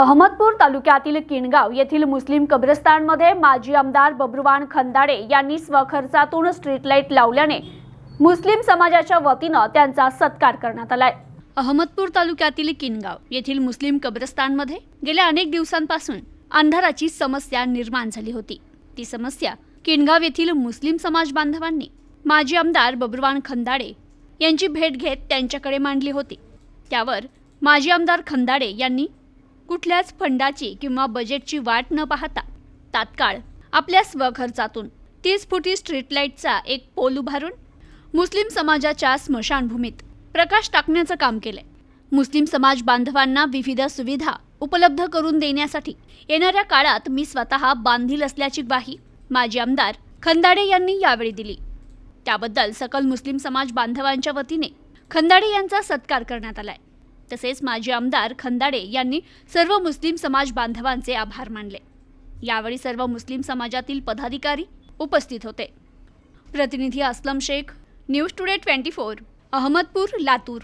अहमदपूर तालुक्यातील किणगाव येथील मुस्लिम कब्रस्तानमध्ये माजी आमदार बब्रुवान खंदाडे यांनी स्वखर्चातून स्ट्रीट लाइट लावल्याने मुस्लिम समाजाच्या वतीनं त्यांचा सत्कार करण्यात आलाय. अहमदपूर तालुक्यातील किनगाव येथील मुस्लिम कब्रस्तानमध्ये गेल्या अनेक दिवसांपासून अंधाराची समस्या निर्माण झाली होती. ती समस्या किनगाव येथील मुस्लिम समाज बांधवांनी माजी आमदार बब्रुवान खंदाडे यांची भेट घेत त्यांच्याकडे मांडली होती. त्यावर माजी आमदार खंदाडे यांनी कुठल्याच फंडाची किंवा बजेटची वाट न पाहता तात्काळ आपल्या स्वखर्चातून तीस फुटी स्ट्रीट लाईटचा एक पोल उभारून मुस्लिम समाजाच्या स्मशानभूमीत प्रकाश टाकण्याचं काम केलंय. मुस्लिम समाज बांधवांना विविध सुविधा उपलब्ध करून देण्यासाठी येणाऱ्या काळात मी स्वतः बांधील असल्याची ग्वाही माजी आमदार खंदाडे यांनी यावेळी दिली. त्याबद्दल सकल मुस्लिम समाज बांधवांच्या वतीने खंदाडे यांचा सत्कार करण्यात आलाय. तसेच माजी आमदार खंदाडे यांनी सर्व मुस्लिम समाज बांधवांचे आभार मानले. यावेळी सर्व मुस्लिम समाजातील पदाधिकारी उपस्थित होते. प्रतिनिधी Aslam Shaikh news today twenty four Ahmedpur Latur.